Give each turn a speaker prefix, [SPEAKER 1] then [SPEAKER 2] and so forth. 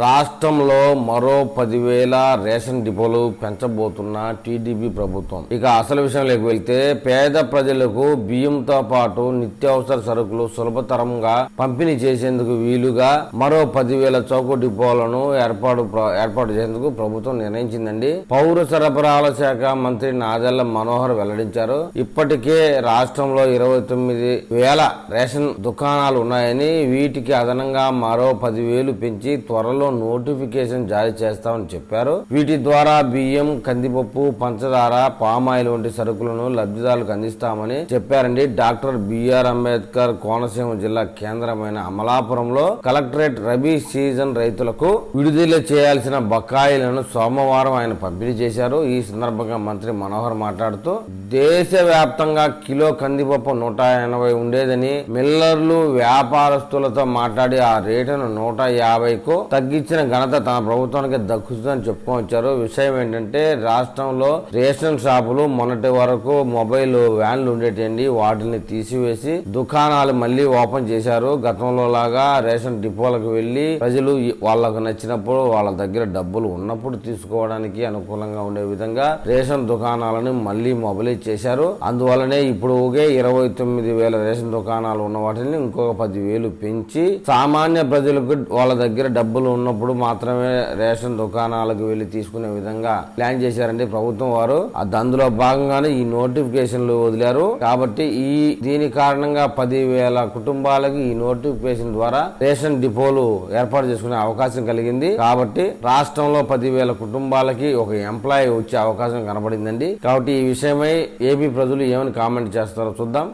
[SPEAKER 1] రాష్ట్రంలో మరో పదివేల రేషన్ డిపోలు పెంచబోతున్న టీడీపీ ప్రభుత్వం. ఇక అసలు విషయంలోకి వెళ్తే పేద ప్రజలకు బియ్యంతో పాటు నిత్యావసర సరుకులు సులభతరంగా పంపిణీ చేసేందుకు వీలుగా మరో పదివేల చౌక డిపోలను ఏర్పాటు ఏర్పాటు చేసేందుకు ప్రభుత్వం నిర్ణయించిందండి. పౌర సరఫరాల శాఖ మంత్రి నాదెళ్ళ మనోహర్ వెల్లడించారు. ఇప్పటికే రాష్ట్రంలో ఇరవై తొమ్మిది వేల రేషన్ దుకాణాలు ఉన్నాయని వీటికి అదనంగా మరో పదివేలు పెంచి త్వరలో నోటిఫికేషన్ జారీ చేస్తామని చెప్పారు. వీటి ద్వారా బియ్యం కందిపప్పు పంచదార పామాయిల్ వంటి సరుకులను లబ్ధిదారులకు అందిస్తామని చెప్పారండి డాక్టర్ బిఆర్ అంబేద్కర్ కోనసీమ జిల్లా కేంద్రమైన అమలాపురంలో. కలెక్టరేట్ రబీ సీజన్ రైతులకు విడుదల చేయాల్సిన బకాయిలను సోమవారం ఆయన పంపిణీ చేశారు. ఈ సందర్భంగా మంత్రి మనోహర్ మాట్లాడుతూ దేశవ్యాప్తంగా కిలో కందిపప్పు నూట ఎనభై ఉండేదని మిల్లర్లు వ్యాపారస్తులతో మాట్లాడి ఆ రేటును నూట యాభైకు తగ్గించిన ఘనత తన ప్రభుత్వానికి దక్కుతుందని చెప్పుకొచ్చారు విషయం ఏంటంటే రాష్ట్రంలో రేషన్ షాపులు మొన్నటి వరకు మొబైల్ వ్యాన్లు ఉండేటండి. వాటిని తీసివేసి దుకాణాలు మళ్ళీ ఓపెన్ చేశారు. గతంలో లాగా రేషన్ డిపోలకు వెళ్ళి ప్రజలు వాళ్ళకు నచ్చినప్పుడు వాళ్ళ దగ్గర డబ్బులు ఉన్నప్పుడు తీసుకోవడానికి అనుకూలంగా ఉండే విధంగా రేషన్ దుకాణాలను మళ్ళీ మొబైలైజ్ చేశారు. అందువల్లనే ఇప్పుడు ఒకే ఇరవై తొమ్మిది వేల రేషన్ దుకాణాలు ఉన్న వాటిని ఇంకొక పది వేలు పెంచి సామాన్య ప్రజలకు వాళ్ళ దగ్గర డబ్బులు ఉన్నప్పుడు మాత్రమే రేషన్ దుకాణాలకు వెళ్ళి తీసుకునే విధంగా ప్లాన్ చేశారండి ప్రభుత్వం వారు. అది అందులో భాగంగానే ఈ నోటిఫికేషన్లు వదిలారు. కాబట్టి ఈ దీని కారణంగా పది వేల కుటుంబాలకు ఈ నోటిఫికేషన్ ద్వారా రేషన్ డిపోలు ఏర్పాటు చేసుకునే అవకాశం కలిగింది. కాబట్టి రాష్ట్రంలో పదివేల కుటుంబాలకి ఒక ఎంప్లాయీ వచ్చే అవకాశం కనబడిందండి. కాబట్టి ఈ విషయమై ఏపీ ప్రజలు ఏమని కామెంట్ చేస్తారో చూద్దాం.